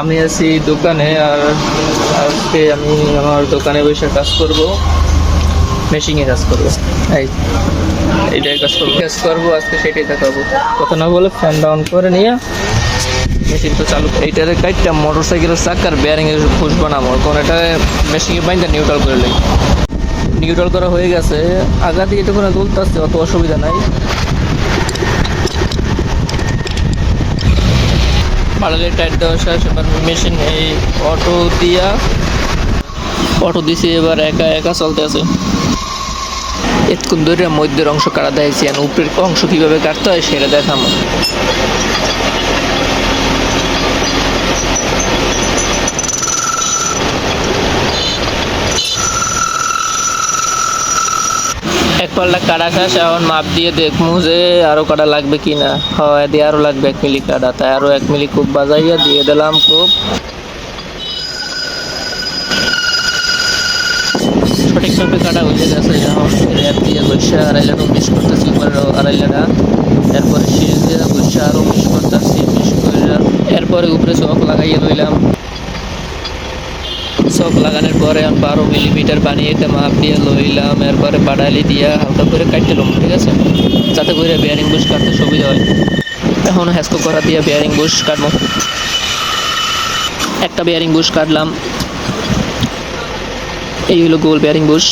আমি আছি দোকানে আর আজকে আমি আমার দোকানে বসে কাজ করব। মেশিনে কাজ করব। এই, এইটাই কাজ করব। কাজ করব, আজকে সেটাই দেখাবো। কথা না বলে ফ্যান ডাউন করে নিয়ে মেশিন তো চালু এইটারে কাইটটা মোটর সাইকেলের চাকার বেয়ারিং এর খুঁজবো না আমার কারণ এটা মেশিনে বাইন্দা নিউট্রাল করে লাই। নিউট্রাল করা হয়ে গেছে। আগা দিয়ে কোনো দুলতে আসছে অত অসুবিধা নাই। বাড়ালে টাইট দেওয়া শেষ এবার মেশিন এই অটো দিয়া অটো দিছি, এবার একা একা চলতে আছে। এতক্ষণ ধরে মধ্যের অংশ কাটা দেয় আর উপরের অংশ কীভাবে কাটতে হয়, সেটা দেখাম। এক পাল্লা কাটা খাস, এখন মাপ দিয়ে দেখমু যে আরও কাটা লাগবে কি না হয় দিয়ে আরও লাগবে এক মিলি কাটা তাই আরও এক মিলি খুব বাজাইয়া দিয়ে দিলাম খুব সঠিকভাবে কাটা হয়ে গেছে এখন র্যাপ দিয়ে বসে আড়াইলাটা মিস করতেছি আড়াইলাটা এরপরে শিল দিয়ে বসে আরও মিস করতেছি মিস করে এরপরে উপরে চক লাগাইয়ে লইলাম। লাগানোর পরে আমি বারো মিলিমিটার বানিয়ে একটা মাপ দিয়ে লইলাম, এরপরে বাড়ালি দিয়ে হালকা করে কাটতে লম, ঠিক আছে? যাতে করে বেয়ারিং বুশ কাটতে সুবিধা হয়। এখন হ্যাসকো করা দিয়ে বেয়ারিং বুশ কাটবো। একটা বেয়ারিং বুশ কাটলাম। এই হলো গোল বেয়ারিং বুশ